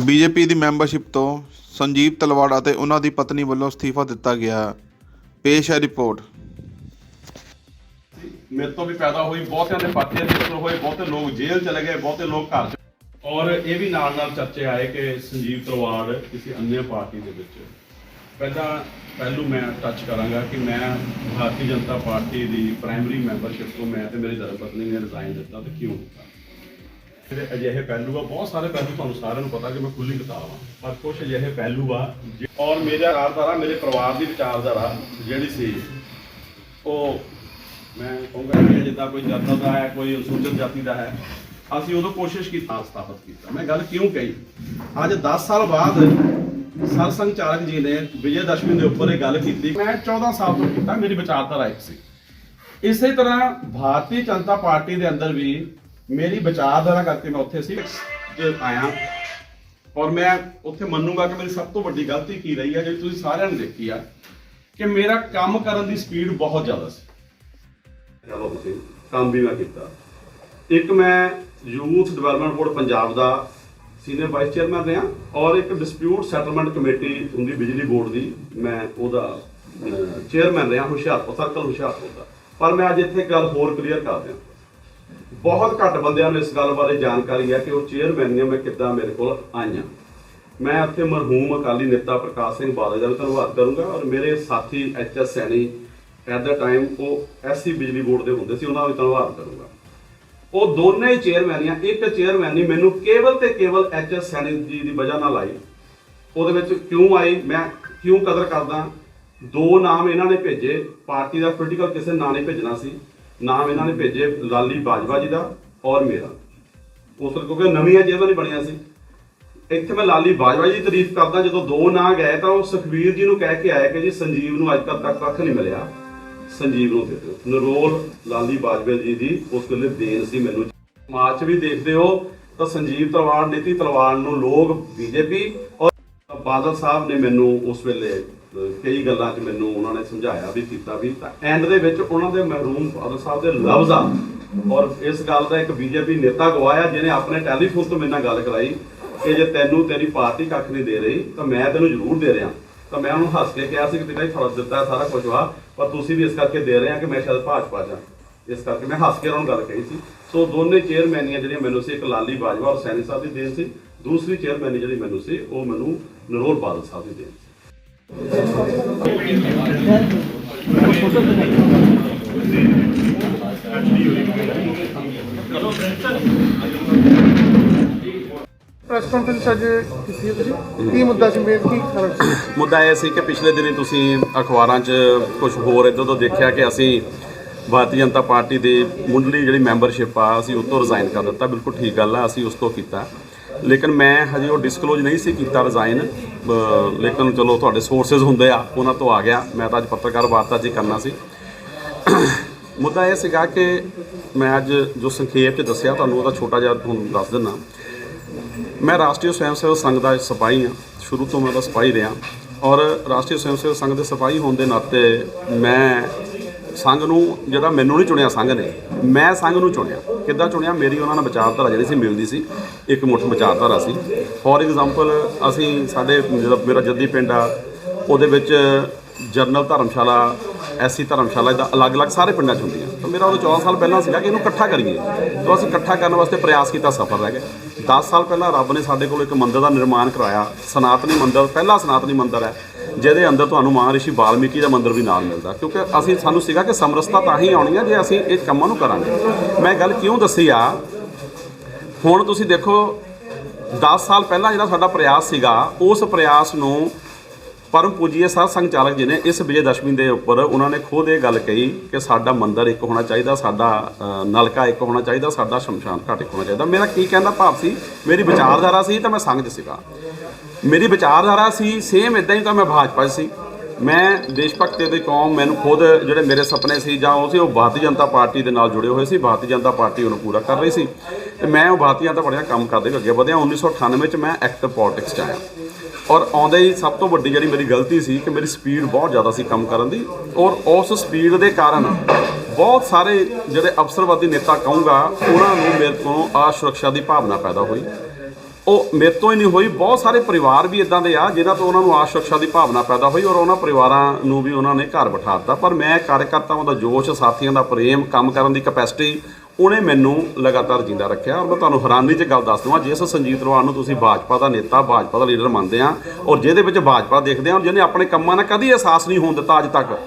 BJP ਦੀ membership ਤੋਂ ਸੰਜੀਵ ਤਲਵਾੜ ਅਤੇ ਉਹਨਾਂ ਦੀ ਪਤਨੀ ਵੱਲੋਂ ਅਸਤੀਫਾ ਦਿੱਤਾ ਗਿਆ। ਪੇਸ਼ ਹੈ ਰਿਪੋਰਟ। ਮੇਰੇ ਤੋਂ ਵੀ ਪੈਦਾ ਹੋਈ ਬਹੁਤਿਆਂ ਦੇ ਪਾਰਟੀਆਂ ਦੇ ਅੰਦਰ ਹੋਏ ਬਹੁਤੇ ਲੋਕ ਜੇਲ੍ਹ ਚਲੇ ਗਏ, ਬਹੁਤੇ ਲੋਕ ਘਰ ਚ ਔਰ ਇਹ ਵੀ ਨਾਲ ਨਾਲ ਚਰਚੇ ਆਏ ਕਿ ਸੰਜੀਵ ਤਲਵਾੜ ਕਿਸੇ ਅੰਨੇ ਪਾਰਟੀ ਦੇ ਵਿੱਚ। ਪਹਿਲਾਂ ਪਹਿਲੂ ਮੈਂ ਟੱਚ ਕਰਾਂਗਾ ਕਿ ਮੈਂ ਭਾਰਤੀ ਜਨਤਾ ਪਾਰਟੀ ਦੀ ਪ੍ਰਾਇਮਰੀ ਮੈਂਬਰਸ਼ਿਪ ਤੋਂ ਮੈਂ ਤੇ ਮੇਰੀ ਧਰਮ ਪਤਨੀ ਨੇ ਰਿਜ਼ਾਈਨ ਦਿੱਤਾ ਤੇ ਕਿਉਂ ਦਿੱਤਾ ਜਿਹੜੇ ਅਜਿਹੇ ਪਹਿਲੂ ਆ, ਬਹੁਤ ਸਾਰੇ ਪਹਿਲੂ ਤੁਹਾਨੂੰ ਸਾਰਿਆਂ ਨੂੰ ਪਤਾ ਕਿ ਮੈਂ ਖੁੱਲੀ ਕਿਤਾਬ ਆ। ਪਰ ਕੁਝ ਅਜਿਹੇ ਪਹਿਲੂ ਆ, ਜਿ- ਔਰ ਮੇਰਾ ਵਿਚਾਰਧਾਰਾ ਮੇਰੇ ਪਰਿਵਾਰ ਦੀ ਵਿਚਾਰਧਾਰਾ ਜਿਹੜੀ ਸੀ, ਉਹ ਮੈਂ ਕਹੂੰਗਾ ਕਿ ਜਿੱਦਾਂ ਕੋਈ ਜਨਰਲ ਦਾ ਹੈ, ਕੋਈ ਅਨੁਸੂਚਿਤ ਜਾਤੀ ਦਾ ਹੈ, ਅਸੀਂ ਉਦੋਂ ਕੋਸ਼ਿਸ਼ ਕੀਤੀ, ਸਥਾਪਿਤ ਕੀਤਾ। ਮੈਂ ਗੱਲ ਕਿਉਂ ਕਹੀ? ਅੱਜ 10 ਸਾਲ ਬਾਅਦ ਸਰਸੰਘ ਚਾਲਕ ਜੀ ਨੇ ਵਿਜੇ ਦਸ਼ਮੀ ਦੇ ਉੱਪਰ ਇਹ ਗੱਲ ਕੀਤੀ। ਮੈਂ 14 ਸਾਲ ਤੋਂ ਕੀਤਾ, ਮੇਰੀ ਵਿਚਾਰਧਾਰਾ ਇੱਕ ਸੀ। ਇਸੇ ਤਰ੍ਹਾਂ ਭਾਰਤੀ ਜਨਤਾ ਪਾਰਟੀ ਦੇ ਅੰਦਰ ਵੀ ਮੇਰੀ ਵਿਚਾਰਧਾਰਾ ਕਰਕੇ ਮੈਂ ਉੱਥੇ ਸੀ, ਜੇ ਆਇਆ। ਔਰ ਮੈਂ ਉੱਥੇ ਮੰਨੂਗਾ ਕਿ ਮੇਰੀ ਸਭ ਤੋਂ ਵੱਡੀ ਗਲਤੀ ਕੀ ਰਹੀ ਹੈ ਜਿਹੜੀ ਤੁਸੀਂ ਸਾਰਿਆਂ ਨੇ ਦੇਖੀ ਆ, ਕਿ ਮੇਰਾ ਕੰਮ ਕਰਨ ਦੀ ਸਪੀਡ ਬਹੁਤ ਜ਼ਿਆਦਾ ਸੀ। ਚਲੋ ਤੁਸੀਂ ਕੰਮ ਵੀ ਮੈਂ ਕੀਤਾ। ਇੱਕ ਮੈਂ ਯੂਥ ਡਿਵੈਲਪਮੈਂਟ ਬੋਰਡ ਪੰਜਾਬ ਦਾ ਸੀਨੀਅਰ ਵਾਈਸ ਚੇਅਰਮੈਨ ਰਿਹਾ ਔਰ ਇੱਕ ਡਿਸਪਿਊਟ ਸੈਟਲਮੈਂਟ ਕਮੇਟੀ ਹੁੰਦੀ ਬਿਜਲੀ ਬੋਰਡ ਦੀ, ਮੈਂ ਉਹਦਾ ਚੇਅਰਮੈਨ ਰਿਹਾ ਹੁਸ਼ਿਆਰਪੁਰ, ਸਰਕਲ ਹੁਸ਼ਿਆਰਪੁਰ ਦਾ। ਪਰ ਮੈਂ ਅੱਜ ਇੱਥੇ ਗੱਲ ਹੋਰ ਕਲੀਅਰ ਕਰ ਦਿਆਂ। ਬਹੁਤ ਘੱਟ ਬੰਦਿਆਂ ਨੂੰ ਇਸ ਗੱਲ ਬਾਰੇ ਜਾਣਕਾਰੀ ਹੈ ਕਿ ਉਹ ਚੇਅਰਮੈਨ ਚੇਅਰਮੈਨੀਆਂ ਮੈਂ ਕਿੱਦਾਂ ਮੇਰੇ ਕੋਲ ਆਈਆਂ। ਮੈਂ ਉੱਥੇ ਮਰਹੂਮ ਅਕਾਲੀ ਨੇਤਾ ਪ੍ਰਕਾਸ਼ ਸਿੰਘ ਬਾਦਲ ਦਾ ਵੀ ਧੰਨਵਾਦ ਕਰੂੰਗਾ ਔਰ ਮੇਰੇ ਸਾਥੀ H S Saini at the time ਉਹ ਐਸਸੀ ਬਿਜਲੀ ਬੋਰਡ ਦੇ ਹੁੰਦੇ ਸੀ, ਉਹਨਾਂ ਦਾ ਵੀ ਧੰਨਵਾਦ ਕਰੂੰਗਾ। ਉਹ ਦੋਨੇ ਚੇਅਰਮੈਨੀਆਂ ਇੱਕ ਚੇਅਰਮੈਨੀ ਮੈਨੂੰ ਕੇਵਲ ਤੇ ਕੇਵਲ ਐਚ ਐਸ ਸੈਣੀ ਜੀ ਦੀ ਵਜ੍ਹਾ ਨਾਲ ਆਈ। ਉਹਦੇ ਵਿੱਚ ਕਿਉਂ ਆਈ? ਮੈਂ ਕਿਉਂ ਕਦਰ ਕਰਦਾ? ਦੋ ਨਾਮ ਇਹਨਾਂ ਨੇ ਭੇਜੇ, ਪਾਰਟੀ ਦਾ ਪੋਲੀਟੀਕਲ ਕਿਸੇ ਨਾਂ ਨੇ ਭੇਜਣਾ ਸੀ। ਨਾਮ ਇਹਨਾਂ ਨੇ ਭੇਜੇ ਲਾਲੀ ਬਾਜਵਾ ਜੀ ਦਾ ਔਰ ਮੇਰਾ। ਉਸ ਵਕਤ ਕਿਉਂਕਿ ਨਵੀਆਂ ਜੇਬਾਂ ਨਹੀਂ ਬਣੀਆਂ ਸੀ। ਇੱਥੇ ਮੈਂ ਲਾਲੀ ਬਾਜਵਾ ਜੀ ਦੀ ਤਾਰੀਫ ਕਰਦਾ, ਜਦੋਂ ਦੋ ਨਾਂ ਗਏ ਤਾਂ ਉਹ ਸੁਖਵੀਰ ਜੀ ਨੂੰ ਕਹਿ ਕੇ ਆਇਆ ਕਿ ਜੀ ਸੰਜੀਵ ਨੂੰ ਅੱਜ ਤੱਕ ਤੱਕ ਕੱਖ ਨਹੀਂ ਮਿਲਿਆ। ਸੰਜੀਵ ਨੂੰ ਦੇ ਦਿਓ। ਨਰੋਲ ਲਾਲੀ ਬਾਜਵਾ ਜੀ ਦੀ ਉਸ ਵੇਲੇ ਦੇਣ ਸੀ ਮੈਨੂੰ। ਮਾਰਚ ਵੀ ਦੇਖਦੇ ਹੋ ਤਾਂ ਸੰਜੀਵ ਤਲਵਾਰ ਨੀਤੀ ਤਲਵਾਰ ਨੂੰ ਲੋਕ ਬੀਜੇਪੀ ਔਰ ਬਾਦਲ ਸਾਹਿਬ ਨੇ ਮੈਨੂੰ ਉਸ ਵੇਲੇ ਕਈ ਗੱਲਾਂ 'ਚ ਮੈਨੂੰ ਉਹਨਾਂ ਨੇ ਸਮਝਾਇਆ ਵੀ, ਕੀਤਾ ਵੀ। ਤਾਂ ਐਂਡ ਦੇ ਵਿੱਚ ਉਹਨਾਂ ਦੇ ਮਹਿਰੂਮ ਬਾਦਲ ਸਾਹਿਬ ਦੇ ਲਫ਼ਜ਼ ਆ ਔਰ ਇਸ ਗੱਲ ਦਾ ਇੱਕ ਬੀਜੇਪੀ ਨੇਤਾ ਗਵਾਇਆ, ਜਿਹਨੇ ਆਪਣੇ ਟੈਲੀਫੋਨ ਤੋਂ ਮੇਰੇ ਨਾਲ ਗੱਲ ਕਰਾਈ ਕਿ ਜੇ ਤੈਨੂੰ ਤੇਰੀ ਪਾਰਟੀ ਕੱਖ ਨਹੀਂ ਦੇ ਰਹੀ, ਤਾਂ ਮੈਂ ਤੈਨੂੰ ਜ਼ਰੂਰ ਦੇ ਰਿਹਾ। ਤਾਂ ਮੈਂ ਉਹਨੂੰ ਹੱਸ ਕੇ ਕਿਹਾ ਸੀ ਕਿ ਤੇਰਾ ਹੀ ਫਰਜ਼ ਦਿੱਤਾ ਸਾਰਾ ਕੁਝ ਵਾ, ਪਰ ਤੁਸੀਂ ਵੀ ਇਸ ਕਰਕੇ ਦੇ ਰਹੇ ਆ ਕਿ ਮੈਂ ਸ਼ਾਇਦ ਭਾਜਪਾ ਜਾ ਇਸ ਕਰਕੇ ਮੈਂ ਹੱਸ ਕੇ ਉਹਨਾਂ ਨੂੰ ਗੱਲ ਕਹੀ ਸੀ। ਸੋ ਦੋਨੇ ਚੇਅਰਮੈਨੀਆਂ ਜਿਹੜੀਆਂ ਮੈਨੂੰ ਸੀ, ਇੱਕ ਲਾਲੀ ਬਾਜਵਾ ਔਰ ਸੈਣੀ ਸਾਹਿਬ ਦੀ ਦੇਣ ਸੀ, ਦੂਸਰੀ ਚੇਅਰਮੈਨੀ ਜਿਹੜੀ ਮੈਨੂੰ ਸੀ, ਉਹ ਮੈਨੂੰ ਨਰੋਲ ਬਾਦਲ ਸਾਹਿਬ ਦੀ ਦੇਣ। ਸੀ ਪ੍ਰੈਸ ਕਾਨਫਰੰਸ ਅੱਜ ਕੀਤੀ ਹੈ ਤੁਸੀਂ? ਕੀ ਮੁੱਦਾ ਸੀ? ਮੇਨ ਕੀ ਕਾਰਨ ਸੀ? ਮੁੱਦਾ ਇਹ ਸੀ ਕਿ ਪਿਛਲੇ ਦਿਨੀ ਤੁਸੀਂ ਅਖਬਾਰਾਂ 'ਚ ਕੁਝ ਹੋਰ ਇੱਦਾਂ ਤੋਂ ਦੇਖਿਆ ਕਿ ਅਸੀਂ ਭਾਰਤੀ ਜਨਤਾ ਪਾਰਟੀ ਦੇ ਮੁੱਢਲੀ ਜਿਹੜੀ ਮੈਂਬਰਸ਼ਿਪ ਆ ਅਸੀਂ ਉਹ ਤੋਂ ਰਿਜ਼ਾਈਨ ਕਰ ਦਿੱਤਾ। ਬਿਲਕੁਲ ਠੀਕ ਗੱਲ ਆ ਅਸੀਂ ਉਸ ਤੋਂ ਕੀਤਾ। ਲੇਕਿਨ ਮੈਂ ਹਜੇ ਉਹ ਡਿਸਕਲੋਜ਼ ਨਹੀਂ ਸੀ ਕੀਤਾ ਰਿਜ਼ਾਈਨ ਲੇਕਿਨ ਚਲੋ ਤੁਹਾਡੇ ਸੋਰਸਸ ਹੁੰਦੇ ਆ, ਉਹਨਾਂ ਤੋਂ ਆ ਗਿਆ। ਮੈਂ ਤਾਂ ਅੱਜ ਪੱਤਰਕਾਰ ਵਾਰਤਾ ਜੀ ਕਰਨਾ ਸੀ। ਮੁੱਦਾ ਇਹ ਸੀਗਾ ਕਿ ਮੈਂ ਅੱਜ ਜੋ ਸੰਖੇਪ 'ਚ ਦੱਸਿਆ, ਤੁਹਾਨੂੰ ਉਹਦਾ ਛੋਟਾ ਜਿਹਾ ਤੁਹਾਨੂੰ ਦੱਸ ਦਿੰਦਾ ਮੈਂ ਰਾਸ਼ਟਰੀ ਸਵੈਮ ਸੇਵਕ ਸੰਘ ਦਾ ਸਿਪਾਹੀ ਹਾਂ ਸ਼ੁਰੂ ਤੋਂ ਮੈਂ ਉਹਦਾ ਸਿਪਾਹੀ ਰਿਹਾ। ਔਰ ਰਾਸ਼ਟਰੀ ਸਵੈਮ ਸੇਵਕ ਸੰਘ ਦੇ ਸਿਪਾਹੀ ਹੋਣ ਦੇ ਨਾਤੇ ਮੈਂ ਸੰਘ ਨੂੰ ਜਿਹੜਾ ਮੈਨੂੰ ਨਹੀਂ ਚੁਣਿਆ ਸੰਘ ਨੇ, ਮੈਂ ਸੰਘ ਨੂੰ ਚੁਣਿਆ। ਕਿੱਦਾਂ ਚੁਣਿਆ? ਮੇਰੀ ਉਹਨਾਂ ਨਾਲ ਵਿਚਾਰਧਾਰਾ ਜਿਹੜੀ ਸੀ ਮਿਲਦੀ ਸੀ, ਇੱਕ ਮੁੱਠ ਵਿਚਾਰਧਾਰਾ ਸੀ। ਫੋਰ ਐਗਜ਼ਾਮਪਲ ਅਸੀਂ ਸਾਡੇ ਜਿਹੜਾ ਮੇਰਾ ਜੱਦੀ ਪਿੰਡ ਆ, ਉਹਦੇ ਵਿੱਚ ਜਰਨਲ ਧਰਮਸ਼ਾਲਾ, ਐਸੀ ਧਰਮਸ਼ਾਲਾ ਦਾ ਅਲੱਗ-ਅਲੱਗ ਸਾਰੇ ਪਿੰਡਾਂ 'ਚ ਹੁੰਦੀਆਂ। ਤਾਂ ਮੇਰਾ ਉਹ 14 ਸਾਲ ਪਹਿਲਾਂ ਸੀਗਾ ਕਿ ਇਹਨੂੰ ਇਕੱਠਾ ਕਰੀਏ। ਤਾਂ ਅਸੀਂ ਇਕੱਠਾ ਕਰਨ ਵਾਸਤੇ ਪ੍ਰਯਾਸ ਕੀਤਾ ਸਫਲ ਰਹਿ ਗਏ। 10 ਸਾਲ ਪਹਿਲਾਂ ਰੱਬ ਨੇ ਸਾਡੇ ਕੋਲ ਇੱਕ ਮੰਦਿਰ ਦਾ ਨਿਰਮਾਣ ਕਰਾਇਆ। ਸਨਾਤਨੀ ਮੰਦਿਰ, ਪਹਿਲਾ ਸਨਾਤਨੀ ਮੰਦਿਰ ਹੈ। ਜਿਹਦੇ ਅੰਦਰ ਤੁਹਾਨੂੰ ਮਹਾਰਿਸ਼ੀ ਵਾਲਮੀਕੀ ਦਾ ਮੰਦਿਰ ਵੀ ਨਾਲ ਮਿਲਦਾ। ਕਿਉਂਕਿ ਅਸੀਂ, ਸਾਨੂੰ ਸੀਗਾ ਕਿ ਸਮਰਸਤਾ ਤਾਂ ਹੀ ਆਉਣੀ ਹੈ ਜੇ ਅਸੀਂ ਇਹ ਕੰਮਾਂ ਨੂੰ ਕਰਾਂਗੇ। ਮੈਂ ਗੱਲ ਕਿਉਂ ਦੱਸੀ ਆ? ਹੁਣ ਤੁਸੀਂ ਦੇਖੋ 10 ਸਾਲ ਪਹਿਲਾਂ ਜਿਹੜਾ ਸਾਡਾ ਪ੍ਰਯਾਸ ਸੀਗਾ, ਉਸ ਪ੍ਰਯਾਸ ਨੂੰ ਪਰਮ ਪੂਜੀਏ ਸਾਧ ਸੰਘ ਚਾਲਕ ਜੀ ਨੇ। ਇਸ ਵਿਜੇ ਦਸ਼ਮੀ ਦੇ ਉੱਪਰ ਉਹਨਾਂ ਨੇ ਖੁਦ ਇਹ ਗੱਲ ਕਹੀ ਕਿ ਸਾਡਾ ਮੰਦਰ ਇੱਕ ਹੋਣਾ ਚਾਹੀਦਾ, ਸਾਡਾ ਨਲਕਾ ਇੱਕ ਹੋਣਾ ਚਾਹੀਦਾ, ਸਾਡਾ ਸ਼ਮਸ਼ਾਨ ਘਾਟ ਇੱਕ ਹੋਣਾ ਚਾਹੀਦਾ। ਮੇਰਾ ਕੀ ਕਹਿੰਦਾ ਭਾਵ ਸੀ? ਮੇਰੀ ਵਿਚਾਰਧਾਰਾ ਸੀ ਤਾਂ ਮੈਂ ਸੰਘ 'ਚ ਸੀਗਾ। ਮੇਰੀ ਵਿਚਾਰਧਾਰਾ ਸੀ ਸੇਮ ਇਦਾਂ ਹੀ ਤਾਂ ਮੈਂ ਭਾਜਪਾ 'ਚ ਸੀ। ਮੈਂ ਦੇਸ਼ ਭਗਤੀ ਦੀ ਕੌਮ ਮੈਨੂੰ ਖੁਦ ਜਿਹੜੇ ਮੇਰੇ ਸੁਪਨੇ ਸੀ ਜਾਂ ਉਹ ਸੀ, ਉਹ ਭਾਰਤੀ ਜਨਤਾ ਪਾਰਟੀ ਦੇ ਨਾਲ ਜੁੜੇ ਹੋਏ ਸੀ। ਭਾਰਤੀ ਜਨਤਾ ਪਾਰਟੀ ਉਹਨੂੰ ਪੂਰਾ ਕਰ ਰਹੀ ਸੀ। ਤੇ ਮੈਂ ਉਹ ਭਾਰਤੀ ਜਨਤਾ ਪਾਰਟੀ ਨਾਲ ਕੰਮ ਕਰਦੇ ਹੋਏ ਅੱਗੇ ਵਧਿਆ। 1998 ਚ ਮੈਂ ਐਕਟਿਵ ਪੋਲਿਟਿਕਸ ਚ ਆਇਆ। ਔਰ ਆਉਂਦੇ ਹੀ ਸਭ ਤੋਂ ਵੱਡੀ ਜਿਹੜੀ ਮੇਰੀ ਗਲਤੀ ਸੀ ਕਿ ਮੇਰੀ ਸਪੀਡ ਬਹੁਤ ਜ਼ਿਆਦਾ ਸੀ ਕੰਮ ਕਰਨ ਦੀ। ਔਰ ਉਸ ਸਪੀਡ ਦੇ ਕਾਰਨ ਬਹੁਤ ਸਾਰੇ ਜਿਹੜੇ ਅਫਸਰਵਾਦੀ ਨੇਤਾ ਕਹੂੰਗਾ, ਉਹਨਾਂ ਨੂੰ ਮੇਰੇ ਤੋਂ ਅਸੁਰੱਖਿਆ ਦੀ ਭਾਵਨਾ ਪੈਦਾ ਹੋਈ। ਉਹ ਮੇਰੇ ਤੋਂ ਹੀ ਨਹੀਂ ਹੋਈ, ਬਹੁਤ ਸਾਰੇ ਪਰਿਵਾਰ ਵੀ ਇਦਾਂ ਦੇ ਆ ਜਿਨ੍ਹਾਂ ਤੋਂ ਉਹਨਾਂ ਨੂੰ ਆਸ ਦੀ ਭਾਵਨਾ ਪੈਦਾ ਹੋਈ ਔਰ ਉਹਨਾਂ ਪਰਿਵਾਰਾਂ ਨੂੰ ਵੀ ਉਹਨਾਂ ਨੇ ਘਰ ਬਿਠਾ ਦਿੱਤਾ। ਪਰ ਮੈਂ ਕਾਰਜਕਰਤਾਵਾਂ ਦਾ ਜੋਸ਼, ਸਾਥੀਆਂ ਦਾ ਪ੍ਰੇਮ, ਕੰਮ ਕਰਨ ਦੀ ਕਪੈਸਿਟੀ ਉਹਨੇ ਮੈਨੂੰ ਲਗਾਤਾਰ ਜਿੰਦਾ ਰੱਖਿਆ ਔਰ ਮੈਂ ਤੁਹਾਨੂੰ ਹੈਰਾਨੀ 'ਚ ਗੱਲ ਦੱਸ ਦਵਾਂ ਜਿਸ ਸੰਜੀਤ ਤਲਵਾਰ ਨੂੰ ਤੁਸੀਂ ਭਾਜਪਾ ਦਾ ਨੇਤਾ, ਭਾਜਪਾ ਦਾ ਲੀਡਰ ਮੰਨਦੇ ਆ ਔਰ ਜਿਹਦੇ ਵਿੱਚ ਭਾਜਪਾ ਦੇਖਦੇ ਆ ਔਰ ਜਿਹਨੇ ਆਪਣੇ ਕੰਮਾਂ ਨਾਲ ਕਦੀ ਅਹਿਸਾਸ ਨਹੀਂ ਹੋਣ ਦਿੱਤਾ ਅੱਜ ਤੱਕ,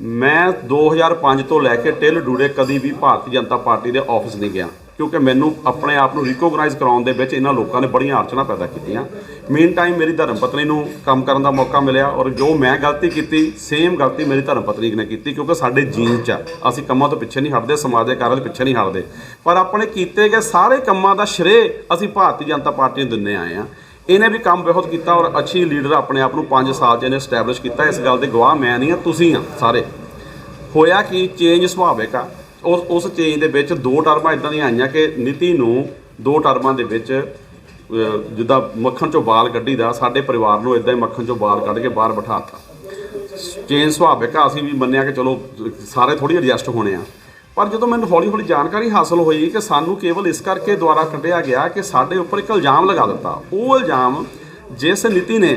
ਮੈਂ 2005 ਤੋਂ ਲੈ ਕੇ ਟਿਲ ਡੂੜੇ ਕਦੀ ਵੀ ਭਾਰਤੀ ਜਨਤਾ ਪਾਰਟੀ ਦੇ ਆਫਿਸ ਨਹੀਂ ਗਿਆ। ਕਿਉਂਕਿ ਮੈਨੂੰ ਆਪਣੇ ਆਪ ਨੂੰ ਰਿਕੋਗਨਾਈਜ਼ ਕਰਾਉਣ ਦੇ ਵਿੱਚ ਇਹਨਾਂ ਲੋਕਾਂ ਨੇ ਬੜੀਆਂ ਅੜਚਣਾ ਪੈਦਾ ਕੀਤੀਆਂ। ਮੇਨ ਟਾਈਮ ਮੇਰੀ ਧਰਮ ਪਤਨੀ ਨੂੰ ਕੰਮ ਕਰਨ ਦਾ ਮੌਕਾ ਮਿਲਿਆ ਔਰ ਜੋ ਮੈਂ ਗਲਤੀ ਕੀਤੀ ਸੇਮ ਗਲਤੀ ਮੇਰੀ ਧਰਮ ਪਤਨੀ ਨੇ ਕੀਤੀ ਕਿਉਂਕਿ ਸਾਡੇ ਜੀਨ ਚ ਆ। ਅਸੀਂ ਕੰਮਾਂ ਤੋਂ ਪਿੱਛੇ ਨਹੀਂ ਹਟਦੇ, ਸਮਾਜ ਦੇ ਕਾਰਾਂ ਪਿੱਛੇ ਨਹੀਂ ਹਟਦੇ। ਪਰ ਆਪਣੇ ਕੀਤੇ ਗਏ ਸਾਰੇ ਕੰਮਾਂ ਦਾ ਸ਼੍ਰੇ ਅਸੀਂ ਭਾਰਤੀ ਜਨਤਾ ਪਾਰਟੀ ਨੂੰ ਦਿੰਨੇ ਆਏ ਆ ਇਹਨੇ ਵੀ ਕੰਮ ਬਹੁਤ ਕੀਤਾ ਔਰ ਅੱਛੀ ਲੀਡਰ ਆਪਣੇ ਆਪ ਨੂੰ 5 ਸਾਲ ਚ ਇਹਨੇ ਸਟੈਬਲਿਸ਼ ਕੀਤਾ। ਇਸ ਗੱਲ ਦੇ ਗਵਾਹ ਮੈਂ ਨਹੀਂ ਆ ਤੁਸੀਂ ਆ ਸਾਰੇ। ਹੋਇਆ ਕਿ? ਚੇਂਜ ਸੁਭਾਵਿਕ ਆ। ਉਸ ਉਸ ਚੇਂਜ ਦੇ ਵਿੱਚ ਦੋ ਟਰਮਾਂ ਇਦਾਂ ਦੀਆਂ ਆਈਆਂ ਕਿ ਨੀਤੀ ਨੂੰ ਦੋ ਟਰਮਾਂ ਦੇ ਵਿੱਚ ਜਿੱਦਾਂ ਮੱਖਣ ਚੋਂ ਬਾਲ ਕੱਢੀ ਦਾ ਸਾਡੇ ਪਰਿਵਾਰ ਨੂੰ ਇਦਾਂ ਹੀ ਮੱਖਣ ਚੋਂ ਬਾਲ ਕੱਢ ਕੇ ਬਾਹਰ ਬਿਠਾਤਾ ਚੇਂਜ ਸੁਭਾਵਿਕ ਆ ਅਸੀਂ ਵੀ ਮੰਨਿਆ ਕਿ ਚਲੋ, ਸਾਰੇ ਥੋੜੀ ਐਡਜਸਟ ਹੋਣੇ ਆ। ਪਰ ਜਦੋਂ ਮੈਨੂੰ ਹੌਲੀ ਹੌਲੀ ਜਾਣਕਾਰੀ ਹਾਸਲ ਹੋਈ ਕਿ ਸਾਨੂੰ ਕੇਵਲ ਇਸ ਕਰਕੇ ਦੁਆਰਾ ਕੱਢਿਆ ਗਿਆ ਕਿ ਸਾਡੇ ਉੱਪਰ ਇੱਕ ਇਲਜ਼ਾਮ ਲਗਾ ਦਿੱਤਾ, ਉਹ ਇਲਜ਼ਾਮ ਜਿਸ ਨੀਤੀ ਨੇ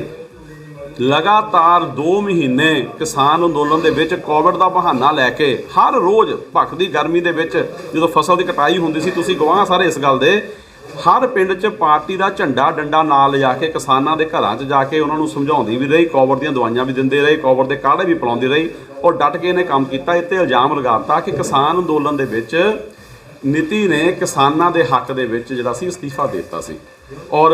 ਲਗਾਤਾਰ 2 ਮਹੀਨੇ ਕਿਸਾਨ ਅੰਦੋਲਨ ਦੇ ਵਿੱਚ ਕੋਵਿਡ ਦਾ ਬਹਾਨਾ ਲੈ ਕੇ ਹਰ ਰੋਜ਼ ਭਖਦੀ ਗਰਮੀ ਦੇ ਵਿੱਚ ਜਦੋਂ ਫਸਲ ਦੀ ਕਟਾਈ ਹੁੰਦੀ ਸੀ, ਤੁਸੀਂ ਗਵਾਹ ਸਾਰੇ ਇਸ ਗੱਲ ਦੇ। ਹਰ ਪਿੰਡ 'ਚ ਪਾਰਟੀ ਦਾ ਝੰਡਾ ਡੰਡਾ ਨਾਲ ਲਿਜਾ ਕੇ ਕਿਸਾਨਾਂ ਦੇ ਘਰਾਂ 'ਚ ਜਾ ਕੇ ਉਹਨਾਂ ਨੂੰ ਸਮਝਾਉਂਦੀ ਵੀ ਰਹੀ, ਕੋਵਿਡ ਦੀਆਂ ਦਵਾਈਆਂ ਵੀ ਦਿੰਦੇ ਰਹੇ, ਕੋਵਿਡ ਦੇ ਕਾੜੇ ਵੀ ਪਿਲਾਉਂਦੀ ਰਹੀ। ਔਰ ਡਟ ਕੇ ਇਹਨੇ ਕੰਮ ਕੀਤਾ, ਇੱਥੇ ਇਲਜ਼ਾਮ ਲਗਾਤਾ ਕਿ ਕਿਸਾਨ ਅੰਦੋਲਨ ਦੇ ਵਿੱਚ ਨੀਤੀ ਨੇ ਕਿਸਾਨਾਂ ਦੇ ਹੱਕ ਦੇ ਵਿੱਚ ਜਿਹੜਾ ਸੀ, ਅਸਤੀਫਾ ਦੇ ਦਿੱਤਾ ਸੀ। ਔਰ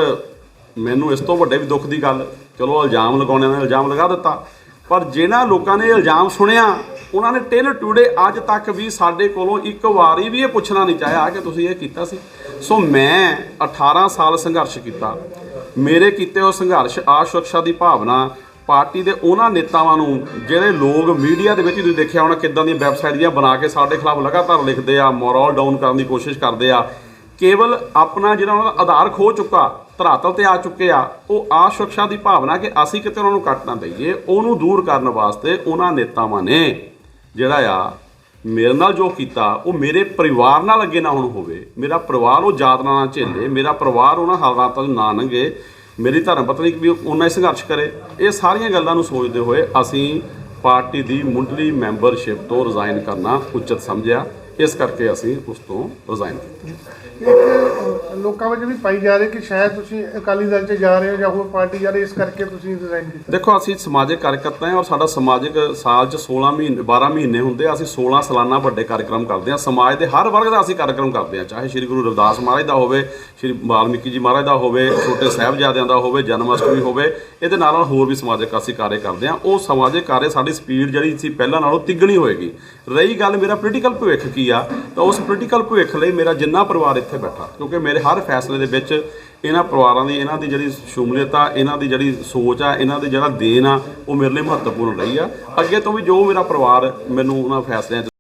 ਮੈਨੂੰ ਇਸ ਤੋਂ ਵੱਡੇ ਵੀ ਦੁੱਖ ਦੀ ਗੱਲ, ਚਲੋ ਇਲਜ਼ਾਮ ਲਗਾਉਣਿਆਂ ਨੇ ਇਲਜ਼ਾਮ ਲਗਾ ਦਿੱਤਾ। ਪਰ ਜਿਹਨਾਂ ਲੋਕਾਂ ਨੇ ਇਲਜ਼ਾਮ ਸੁਣਿਆ, ਉਹਨਾਂ ਨੇ ਟਿਲ ਟੂਡੇ ਅੱਜ ਤੱਕ ਵੀ ਸਾਡੇ ਕੋਲੋਂ ਇੱਕ ਵਾਰੀ ਵੀ ਇਹ ਪੁੱਛਣਾ ਨਹੀਂ ਚਾਹਿਆ ਕਿ ਤੁਸੀਂ ਇਹ ਕੀਤਾ ਸੀ। ਸੋ ਮੈਂ 18 ਸਾਲ ਸੰਘਰਸ਼ ਕੀਤਾ। ਮੇਰੇ ਕੀਤੇ ਉਹ ਸੰਘਰਸ਼ ਆਸ਼ੁਰਕਸ਼ਾ ਦੀ ਭਾਵਨਾ ਪਾਰਟੀ ਦੇ ਉਹਨਾਂ ਨੇਤਾਵਾਂ ਨੂੰ, ਜਿਹੜੇ ਲੋਕ ਮੀਡੀਆ ਦੇ ਵਿੱਚ ਤੁਸੀਂ ਦੇਖਿਆ ਹੋਣਾ ਕਿੱਦਾਂ ਦੀਆਂ ਵੈਬਸਾਈਟ ਦੀਆਂ ਬਣਾ ਕੇ ਸਾਡੇ ਖਿਲਾਫ ਲਗਾਤਾਰ ਲਿਖਦੇ ਆ, ਮੋਰਲ ਡਾਊਨ ਕਰਨ ਦੀ ਕੋਸ਼ਿਸ਼ ਕਰਦੇ ਆ। ਕੇਵਲ ਆਪਣਾ ਜਿਹੜਾ ਉਹਨਾਂ ਦਾ ਆਧਾਰ ਖੋ ਚੁੱਕਾ, ਧਰਾਤਲ ਤੇ ਆ ਚੁੱਕੇ ਆ, ਉਹ ਆਸ਼ੁਰਕਸ਼ਾ ਦੀ ਭਾਵਨਾ ਕਿ ਅਸੀਂ ਕਿਤੇ ਉਹਨਾਂ ਨੂੰ ਕੱਟ ਨਾ ਦਈਏ, ਉਹਨੂੰ ਦੂਰ ਕਰਨ ਵਾਸਤੇ ਉਹਨਾਂ ਨੇਤਾਵਾਂ ਨੇ ਜਿਹੜਾ ਆ, ਮੇਰੇ ਨਾਲ ਜੋ ਕੀਤਾ, ਉਹ ਮੇਰੇ ਪਰਿਵਾਰ ਨਾਲ ਅੱਗੇ ਨਾ ਹੁਣ ਹੋਵੇ। ਮੇਰਾ ਪਰਿਵਾਰ ਉਹ ਯਾਤਨਾ ਨਾ ਝੇਲੇ, ਮੇਰਾ ਪਰਿਵਾਰ ਉਹਨਾਂ ਹਾਲਾਤਾਂ 'ਚ ਨਾ ਲੰਘੇ, ਮੇਰੀ ਧਰਮ ਪਤਨੀ ਵੀ ਉਹਨਾਂ ਹੀ ਸੰਘਰਸ਼ ਕਰੇ। ਇਹ ਸਾਰੀਆਂ ਗੱਲਾਂ ਨੂੰ ਸੋਚਦੇ ਹੋਏ ਅਸੀਂ ਪਾਰਟੀ ਦੀ ਮੁੱਢਲੀ ਮੈਂਬਰਸ਼ਿਪ ਤੋਂ ਰਿਜ਼ਾਈਨ ਕਰਨਾ ਉਚਿਤ ਸਮਝਿਆ। ਇਸ ਕਰਕੇ ਅਸੀਂ ਉਸ ਤੋਂ ਰਿਜ਼ਾਈਨ ਕੀਤਾ। ਇੱਕ ਲੋਕਾਂ ਵਿੱਚ ਵੀ ਪਾਈ ਜਾ ਰਹੀ ਕਿ ਸ਼ਾਇਦ ਤੁਸੀਂ ਅਕਾਲੀ ਦਲ 'ਚ ਜਾ ਰਹੇ ਹੋ ਜਾਂ ਹੋਰ ਪਾਰਟੀ ਜਾ ਰਹੇ ਇਸ ਕਰਕੇ ਤੁਸੀਂ ਰਿਜ਼ਾਈਨ ਕੀਤਾ। ਦੇਖੋ ਅਸੀਂ ਸਮਾਜਿਕ ਕਾਰਜਕਰਤਾ ਹਾਂ ਔਰ ਸਾਡਾ ਸਮਾਜਿਕ ਸਾਲ 'ਚ 16 ਮਹੀਨੇ 12 ਮਹੀਨੇ ਹੁੰਦੇ ਆ ਅਸੀਂ 16 ਸਾਲਾਨਾ ਵੱਡੇ ਕਾਰਜਕ੍ਰਮ ਕਰਦੇ ਹਾਂ। ਸਮਾਜ ਦੇ ਹਰ ਵਰਗ ਦਾ ਅਸੀਂ ਕਾਰਜਕ੍ਰਮ ਕਰਦੇ ਹਾਂ ਚਾਹੇ ਸ੍ਰੀ ਗੁਰੂ ਰਵਿਦਾਸ ਮਹਾਰਾਜ ਦਾ ਹੋਵੇ ਸ੍ਰੀ ਵਾਲਮੀਕੀ ਜੀ ਮਹਾਰਾਜ ਦਾ ਹੋਵੇ ਛੋਟੇ ਸਾਹਿਬਜ਼ਾਦਿਆਂ ਦਾ ਹੋਵੇ ਜਨਮ ਅਸ਼ਟਮੀ ਹੋਵੇ ਇਹਦੇ ਨਾਲ ਨਾਲ ਹੋਰ ਵੀ ਸਮਾਜਿਕ ਅਸੀਂ ਕਾਰਜ ਕਰਦੇ ਹਾਂ। ਉਹ ਸਮਾਜਿਕ ਕਾਰਜ ਸਾਡੀ ਸਪੀਡ ਜਿਹੜੀ ਸੀ ਪਹਿਲਾਂ ਨਾਲੋਂ ਤਿੱਗਣੀ ਹੋਏਗੀ। ਰਹੀ ਗੱਲ ਮੇਰਾ ਪੋਲੀਟੀਕਲ ਭਵਿੱਖ ਕੀ ਆ, ਤਾਂ ਉਸ ਪੋਲੀਟੀਕਲ ਭਵਿੱਖ ਲਈ ਮੇਰਾ ਜਿੰਨਾ ਪਰਿਵਾਰ ਇੱਥੇ ਬੈਠਾ, ਕਿਉਂਕਿ ਮੇਰੇ ਹਰ ਫੈਸਲੇ ਦੇ ਵਿੱਚ ਇਹਨਾਂ ਪਰਿਵਾਰਾਂ ਦੀ, ਇਹਨਾਂ ਦੀ ਜਿਹੜੀ ਸ਼ਮੂਲੀਅਤ ਆ, ਇਹਨਾਂ ਦੀ ਜਿਹੜੀ ਸੋਚ ਆ, ਇਹਨਾਂ ਦੀ ਜਿਹੜਾ ਦੇਣ ਆ, ਉਹ ਮੇਰੇ ਲਈ ਮਹੱਤਵਪੂਰਨ ਰਹੀ ਆ। ਅੱਗੇ ਤੋਂ ਵੀ ਜੋ ਮੇਰਾ ਪਰਿਵਾਰ ਮੈਨੂੰ ਉਹਨਾਂ ਫੈਸਲਿਆਂ 'ਚ